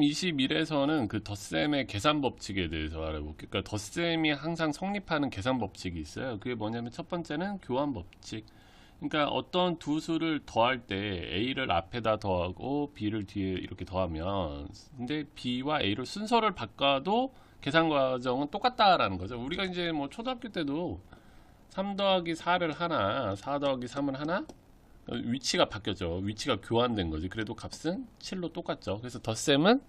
21에서는 그 덧셈의 계산 법칙에 대해서 알아볼게요. 그러니까 덧셈이 항상 성립하는 계산 법칙이 있어요. 그게 뭐냐면 첫 번째는 교환 법칙. 그러니까 어떤 두 수를 더할 때 A를 앞에다 더하고 B를 뒤에 이렇게 더하면 근데 B와 A를 순서를 바꿔도 계산 과정은 똑같다라는 거죠. 우리가 이제 뭐 초등학교 때도 3 더하기 4를 하나, 4 더하기 3은 하나, 위치가 바뀌었죠. 위치가 교환된 거지. 그래도 값은 7로 똑같죠. 그래서 덧셈은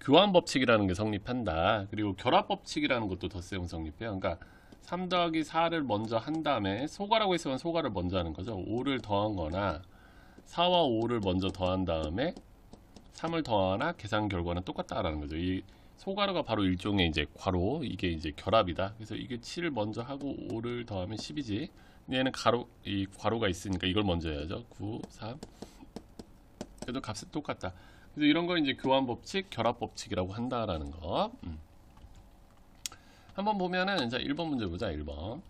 교환 법칙이라는 게 성립한다. 그리고 결합 법칙이라는 것도 덧셈은 성립해요. 그러니까 3 더하기 4를 먼저 한 다음에 소가라고 했으면 소가를 먼저 하는 거죠. 5를 더한 거나 4와 5를 먼저 더한 다음에 3을 더하나 계산 결과는 똑같다라는 거죠. 이 소가루가 바로 일종의 이제 괄호 이게 이제 결합이다. 그래서 이게 7을 먼저 하고 5를 더하면 10이지. 얘는 가로 이 괄호가 있으니까 이걸 먼저 해야죠. 9, 3. 그래도 값은 똑같다. 그래서 이런 걸 이제 교환 법칙, 결합 법칙이라고 한다라는 거. 음. 한번 보면은 자 1번 문제 보자. 1번.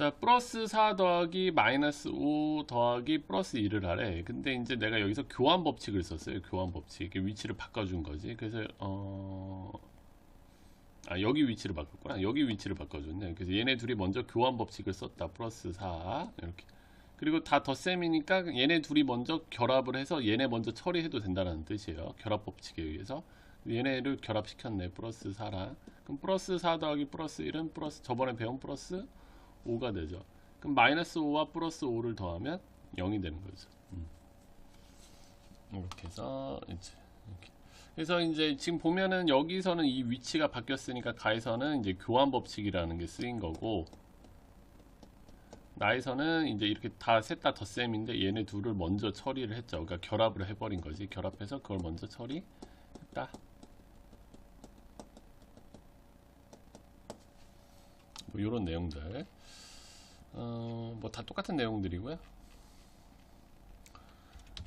자 플러스 4 더하기 마이너스 5 더하기 플러스 1을 하래 근데 이제 내가 여기서 교환 법칙을 썼어요 교환 법칙 이게 위치를 바꿔준 거지 그래서 어... 아 여기 위치를 바꿨구나 여기 위치를 바꿔줬네 그래서 얘네 둘이 먼저 교환 법칙을 썼다 플러스 4 이렇게 그리고 다 덧셈이니까 얘네 둘이 먼저 결합을 해서 얘네 먼저 처리해도 된다는 뜻이에요 결합 법칙에 의해서 얘네를 결합시켰네 플러스 4랑 그럼 플러스 4 더하기 플러스 1은 플러스 저번에 배운 플러스 5가 되죠. 그럼 마이너스 5와 플러스 5를 더하면 0이 되는 거죠. 음. 이렇게 해서 이제 이렇게. 그래서 이제 지금 보면은 여기서는 이 위치가 바뀌었으니까 가에서는 이제 교환 법칙이라는 게 쓰인 거고 나에서는 이제 이렇게 다 셋 다 덧셈인데 얘네 둘을 먼저 처리를 했죠. 그러니까 결합을 해버린 거지. 결합해서 그걸 먼저 처리했다. 뭐 이런 내용들. 어, 뭐 다 똑같은 내용들이고요.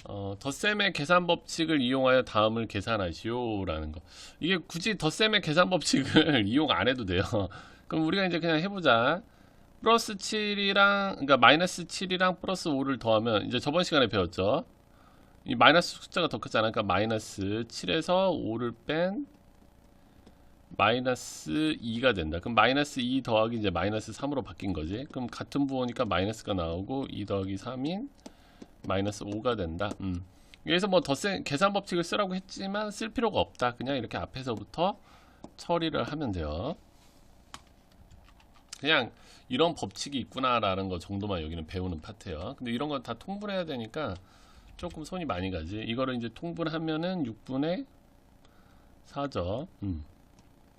어, 덧셈의 계산 법칙을 이용하여 다음을 계산하시오 라는 거. 이게 굳이 덧셈의 계산 법칙을 이용 안 해도 돼요. 그럼 우리가 이제 그냥 해보자. 플러스 7이랑, 그러니까 마이너스 7이랑 플러스 5를 더하면, 이제 저번 시간에 배웠죠. 이 마이너스 숫자가 더 크잖아. 그러니까 마이너스 7에서 5를 뺀 마이너스 2가 된다. 그럼 마이너스 2 더하기 이제 마이너스 3으로 바뀐 거지. 그럼 같은 부호니까 마이너스가 나오고 2 더하기 3인 마이너스 5가 된다. 음. 여기서 뭐 덧셈 계산 법칙을 쓰라고 했지만 쓸 필요가 없다. 그냥 이렇게 앞에서부터 처리를 하면 돼요. 그냥 이런 법칙이 있구나라는 거 정도만 여기는 배우는 파트예요. 근데 이런 건 다 통분해야 되니까 조금 손이 많이 가지. 이거를 이제 통분하면은 6분의 4죠. 음.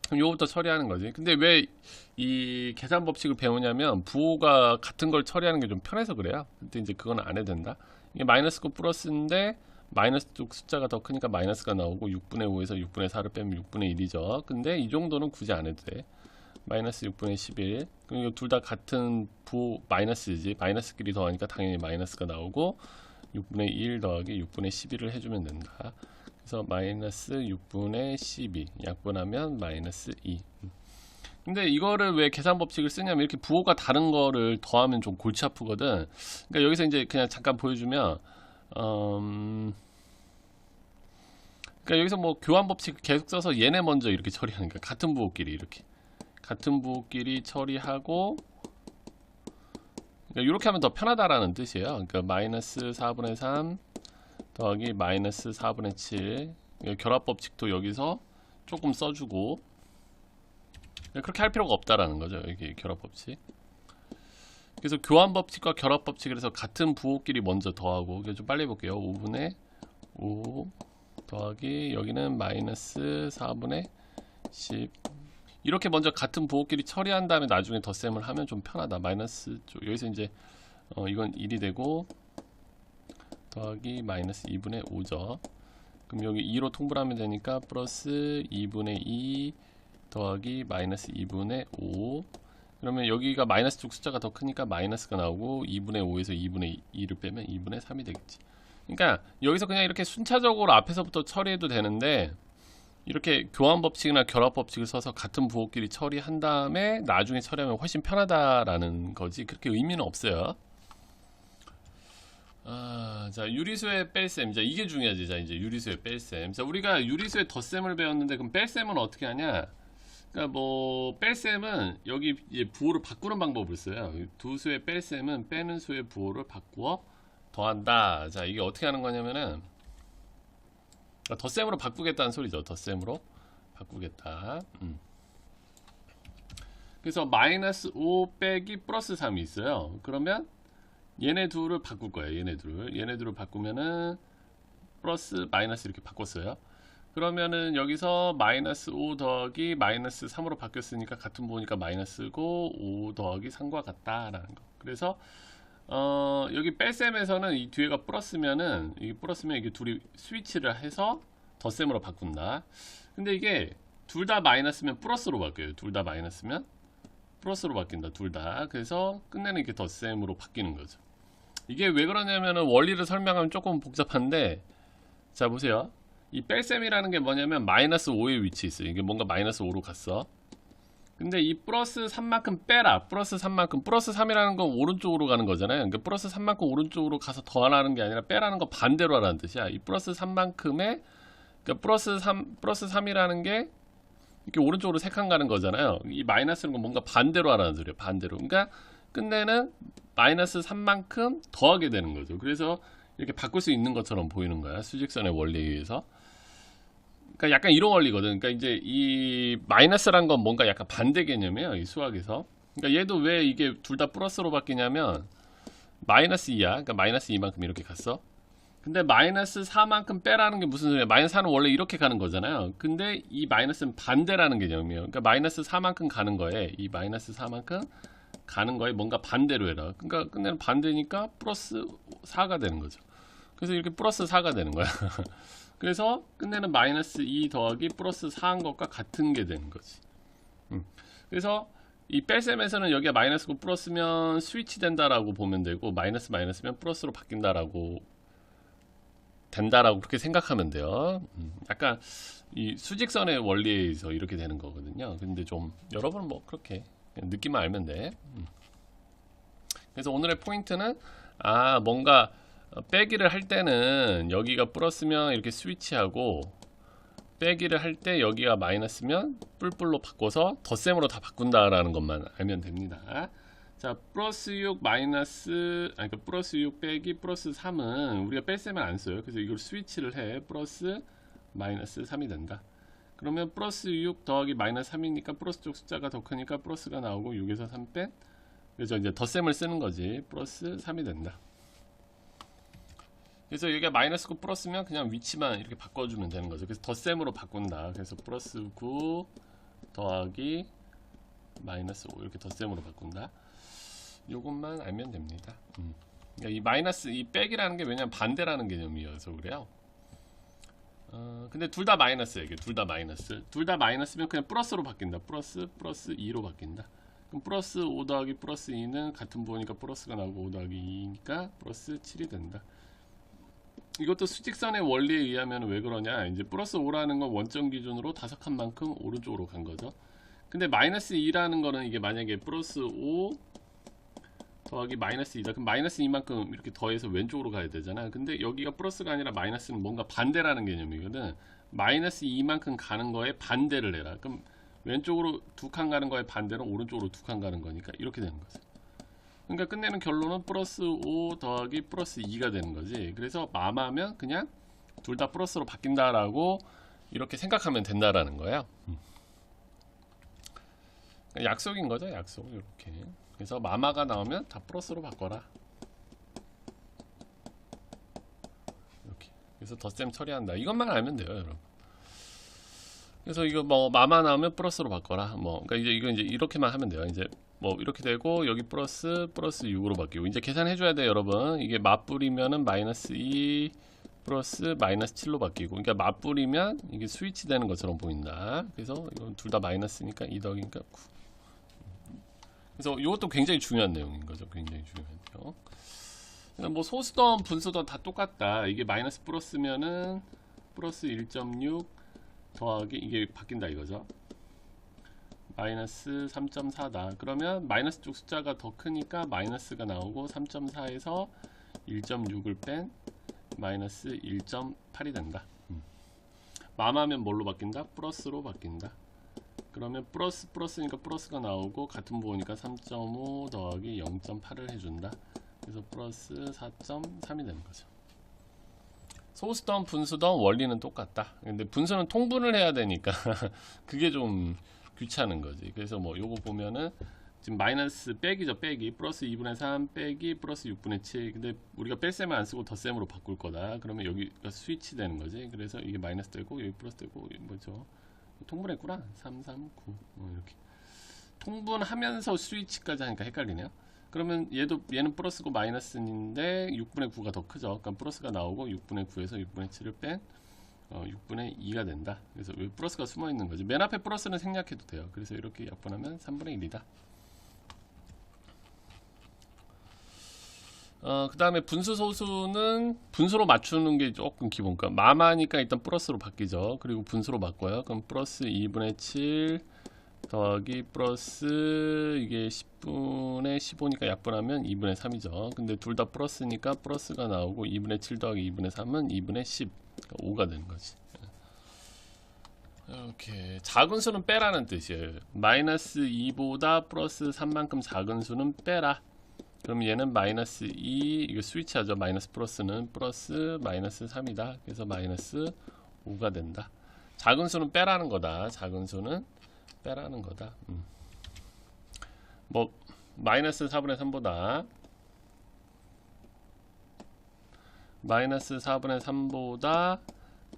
그럼 요거부터 처리하는 거지. 근데 왜 이 계산 법칙을 배우냐면 부호가 같은 걸 처리하는 게 좀 편해서 그래요. 근데 이제 그건 안 해도 된다. 이게 마이너스고 플러스인데 마이너스 쪽 숫자가 더 크니까 마이너스가 나오고 6분의 5에서 6분의 4를 빼면 6분의 1이죠. 근데 이 정도는 굳이 안 해도 돼. 마이너스 6분의 11. 그럼 둘다 같은 부호 마이너스지. 마이너스끼리 더하니까 당연히 마이너스가 나오고 6분의 1 더하기 6분의 11을 해주면 된다. 그래서 마이너스 6분의 12 약분하면 마이너스 2 근데 이거를 왜 계산 법칙을 쓰냐면 이렇게 부호가 다른 거를 더하면 좀 골치 아프거든. 그러니까 여기서 이제 그냥 잠깐 보여주면 음 그러니까 여기서 뭐 교환 법칙 계속 써서 얘네 먼저 이렇게 처리하니까 같은 부호끼리 이렇게. 같은 부호끼리 처리하고 그러니까 이렇게 하면 더 편하다라는 뜻이에요. 그러니까 마이너스 4분의 3 더하기 마이너스 4분의 7 결합 법칙도 여기서 조금 써주고. 그렇게 할 필요가 없다라는 거죠 여기 결합 법칙. 그래서 교환 법칙과 결합 법칙 그래서 같은 부호끼리 먼저 더하고 좀 빨리 볼게요. 5분의 5 더하기 여기는 마이너스 4분의 10 이렇게 먼저 같은 부호끼리 처리한 다음에 나중에 덧셈을 하면 좀 편하다. 마이너스 쪽. 여기서 이제 어, 이건 1이 되고 더하기 마이너스 2분의 5죠. 그럼 여기 2로 통분하면 되니까 플러스 2분의 2 더하기 마이너스 2분의 5 그러면 여기가 마이너스 쪽 숫자가 더 크니까 마이너스가 나오고 2분의 5에서 2분의 2를 빼면 2분의 3이 되겠지. 그러니까 여기서 그냥 이렇게 순차적으로 앞에서부터 처리해도 되는데 이렇게 교환 법칙이나 결합 법칙을 써서 같은 부호끼리 처리한 다음에 나중에 처리하면 훨씬 편하다라는 거지 그렇게 의미는 없어요. 아, 자 유리수의 뺄셈. 자 이게 중요하지. 자 이제 유리수의 뺄셈. 자 우리가 유리수의 덧셈을 배웠는데 그럼 뺄셈은 어떻게 하냐? 그러니까 뭐 뺄셈은 여기 이제 부호를 바꾸는 방법을 써요. 두 수의 뺄셈은 빼는 수의 부호를 바꾸어 더한다. 자 이게 어떻게 하는 거냐면은 그러니까 덧셈으로 바꾸겠다는 소리죠. 덧셈으로 바꾸겠다. 음. 그래서 마이너스 5 빼기 플러스 3이 있어요. 그러면 얘네 둘을 바꿀 거예요. 얘네 둘을. 얘네 둘을 바꾸면은 플러스 마이너스 이렇게 바꿨어요. 그러면은 여기서 마이너스 5 더하기 마이너스 3으로 바뀌었으니까 같은 부호니까 마이너스고 5 더하기 3과 같다라는 거. 그래서 어 여기 뺄셈에서는 이 뒤에가 플러스면은 이게 플러스면 이게 둘이 스위치를 해서 덧셈으로 바꾼다. 근데 이게 둘 다 마이너스면 플러스로 바뀌어요. 둘 다 마이너스면 플러스로 바뀐다. 둘 다. 그래서 끝내는 이게 덧셈으로 바뀌는 거죠. 이게 왜 그러냐면은 원리를 설명하면 조금 복잡한데 자 보세요. 이 뺄셈이라는 게 뭐냐면 마이너스 5의 위치에 있어요. 이게 뭔가 마이너스 5로 갔어. 근데 이 플러스 3만큼 빼라. 플러스 3만큼. 플러스 3이라는 건 오른쪽으로 가는 거잖아요. 그러니까 플러스 3만큼 오른쪽으로 가서 더하라는 게 아니라 빼라는 거 반대로 하라는 뜻이야. 이 플러스 3만큼의 그러니까 플러스 3 플러스 3이라는 게 이렇게 오른쪽으로 세 칸 가는 거잖아요. 이 마이너스는 건 뭔가 반대로 하라는 소리예요. 반대로. 그러니까 끝내는 마이너스 3만큼 더하게 되는 거죠. 그래서 이렇게 바꿀 수 있는 것처럼 보이는 거야. 수직선의 원리에 의해서. 그러니까 약간 이런 원리거든. 그러니까 이제 이 마이너스란 건 뭔가 약간 반대 개념이에요. 이 수학에서. 그러니까 얘도 왜 이게 둘 다 플러스로 바뀌냐면 마이너스 2야. 그러니까 마이너스 2만큼 이렇게 갔어. 근데 마이너스 4만큼 빼라는 게 무슨 소리야? 마이너스 4는 원래 이렇게 가는 거잖아요. 근데 이 마이너스는 반대라는 개념이에요. 그러니까 마이너스 4만큼 가는 거에 이 마이너스 4만큼 가는 거에 뭔가 반대로 해라. 그러니까 끝내는 반대니까 플러스 4가 되는 거죠. 그래서 이렇게 플러스 4가 되는 거야. 그래서 끝내는 마이너스 2 더하기 플러스 4한 것과 같은 게 되는 거지. 음. 그래서 이 뺄셈에서는 여기가 마이너스고 플러스면 스위치 된다라고 보면 되고 마이너스 마이너스면 플러스로 바뀐다라고 된다라고 그렇게 생각하면 돼요. 음, 약간 이 수직선의 원리에 의해서 이렇게 되는 거거든요. 근데 좀 여러분은 뭐 그렇게 느낌만 알면 돼. 음. 그래서 오늘의 포인트는 아 뭔가 빼기를 할 때는 여기가 플러스면 이렇게 스위치하고 빼기를 할 때 여기가 마이너스면 뿔뿔로 바꿔서 덧셈으로 다 바꾼다라는 것만 알면 됩니다. 자, 플러스 6 마이너스 아니 그 플러스 6 빼기 플러스 3은 우리가 뺄셈을 안 써요. 그래서 이걸 스위치를 해. 플러스 마이너스 3이 된다. 그러면 플러스 6 더하기 마이너스 3이니까 플러스 쪽 숫자가 더 크니까 플러스가 나오고 6에서 3 뺀. 그래서 이제 덧셈을 쓰는 거지. 플러스 3이 된다. 그래서 여기가 마이너스고 플러스면 그냥 위치만 이렇게 바꿔주면 되는 거죠. 그래서 덧셈으로 바꾼다. 그래서 플러스 9 더하기 마이너스 5 이렇게 덧셈으로 바꾼다. 요것만 알면 됩니다. 음. 그러니까 이 마이너스 이 빼기라는 게 왜냐면 반대라는 개념이어서 그래요. 어, 근데 둘 다 마이너스예요. 이게 둘 다 마이너스. 둘 다 마이너스면 그냥 플러스로 바뀐다. 플러스 플러스 2로 바뀐다. 그럼 플러스 5 더하기 플러스 2는 같은 부호니까 플러스가 나오고 5 더하기 2니까 플러스 7이 된다. 이것도 수직선의 원리에 의하면 왜 그러냐? 이제 플러스 5라는 건 원점 기준으로 다섯 칸만큼 오른쪽으로 간 거죠. 근데 마이너스 2라는 거는 이게 만약에 플러스 5 더하기 마이너스 2다. 그럼 마이너스 2만큼 이렇게 더해서 왼쪽으로 가야 되잖아. 근데 여기가 플러스가 아니라 마이너스는 뭔가 반대라는 개념이거든. 마이너스 2만큼 가는 거에 반대를 해라. 그럼 왼쪽으로 두 칸 가는 거에 반대는 오른쪽으로 두 칸 가는 거니까 이렇게 되는 거죠. 그러니까 끝내는 결론은 플러스 5 더하기 플러스 2가 되는 거지. 그래서 마마면 그냥 둘 다 플러스로 바뀐다라고 이렇게 생각하면 된다라는 거야. 음. 약속인 거죠, 약속. 이렇게. 그래서 마마가 나오면 다 플러스로 바꿔라. 이렇게. 그래서 덧셈 처리한다. 이것만 알면 돼요, 여러분. 그래서 이거 뭐 마마 나오면 플러스로 바꿔라. 뭐 그러니까 이제 이거 이제 이렇게만 하면 돼요. 이제 뭐 이렇게 되고 여기 플러스 플러스 6으로 바뀌고 이제 계산해 줘야 돼요, 여러분. 이게 맞불이면은 마이너스 2 플러스 마이너스 7로 바뀌고 그러니까 맞불이면 이게 스위치 되는 것처럼 보인다. 그래서 이건 둘 다 마이너스니까 2 더하기니까 9. 그래서 이것도 굉장히 중요한 내용인 거죠. 굉장히 중요한데요. 뭐 소수던 분수던 다 똑같다. 이게 마이너스 플러스면은 플러스 1.6 더하기 이게 바뀐다 이거죠. 마이너스 3.4다. 그러면 마이너스 쪽 숫자가 더 크니까 마이너스가 나오고 3.4에서 1.6을 뺀 마이너스 1.8이 된다. 음. 맘하면 뭘로 바뀐다? 플러스로 바뀐다. 그러면 플러스 플러스니까 플러스가 나오고 같은 부호니까 3.5 더하기 0.8을 해준다. 그래서 플러스 4.3이 되는 거죠. 소수던 분수던 원리는 똑같다. 근데 분수는 통분을 해야 되니까 그게 좀 귀찮은 거지. 그래서 뭐 요거 보면은 지금 마이너스 빼기죠 빼기 플러스 2분의 3 빼기 플러스 6분의 7 근데 우리가 뺄셈을 안 쓰고 덧셈으로 바꿀 거다 그러면 여기가 스위치 되는 거지 그래서 이게 마이너스 되고 여기 플러스 되고 뭐죠 통분했구나. 3 3 9 뭐 이렇게. 통분하면서 스위치까지 하니까 헷갈리네요. 그러면 얘도 얘는 플러스고 마이너스인데 6분의 9가 더 크죠. 그러니까 플러스가 나오고 6분의 9에서 6분의 7을 뺀 어, 6분의 2가 된다. 그래서 왜 플러스가 숨어 있는 거지? 맨 앞에 플러스는 생략해도 돼요. 그래서 이렇게 약분하면 3분의 1이다 어, 그 다음에 분수 소수는 분수로 맞추는 게 조금 기본가. 마마니까 일단 플러스로 바뀌죠. 그리고 분수로 바꿔요. 그럼 플러스 2분의 7 더하기 플러스 이게 10분의 15니까 약분하면 2분의 3이죠. 근데 둘 다 플러스니까 플러스가 나오고 2분의 7 더하기 2분의 3은 2분의 10. 그러니까 5가 되는 거지. 이렇게 작은 수는 빼라는 뜻이에요. 마이너스 2보다 플러스 3만큼 작은 수는 빼라. 그럼 얘는 마이너스 2 이거 스위치하죠. 마이너스 플러스는 플러스 마이너스 3이다. 그래서 마이너스 5가 된다. 작은 수는 빼라는 거다. 작은 수는 빼라는 거다. 음. 뭐 마이너스 4분의 3보다 마이너스 4분의 3보다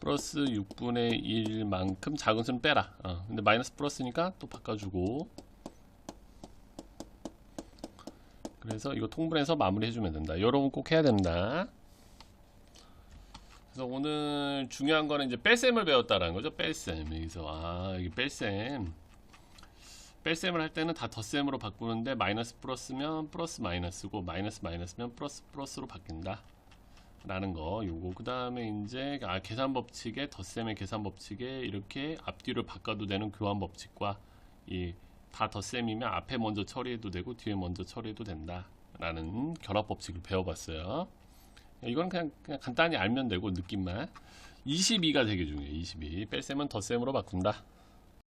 플러스 6분의 1만큼 작은 수는 빼라. 어, 근데 마이너스 플러스니까 또 바꿔주고 그래서 이거 통분해서 마무리 해주면 된다. 여러분 꼭 해야 됩니다. 그래서 오늘 중요한 거는 이제 뺄셈을 배웠다라는 거죠. 뺄셈. 여기서 아 이게 뺄셈. 뺄셈을 할 때는 다 덧셈으로 바꾸는데 마이너스 플러스면 플러스 마이너스고 마이너스 마이너스면 플러스 플러스로 바뀐다. 라는 거 요거 그 다음에 이제 아 계산 법칙에 덧셈의 계산 법칙에 이렇게 앞뒤를 바꿔도 되는 교환 법칙과 이 다 덧셈이면 앞에 먼저 처리해도 되고 뒤에 먼저 처리해도 된다라는 결합 법칙을 배워봤어요. 이건 그냥, 그냥 간단히 알면 되고 느낌만 22가 되게 중요해요. 22 뺄셈은 덧셈으로 바꾼다.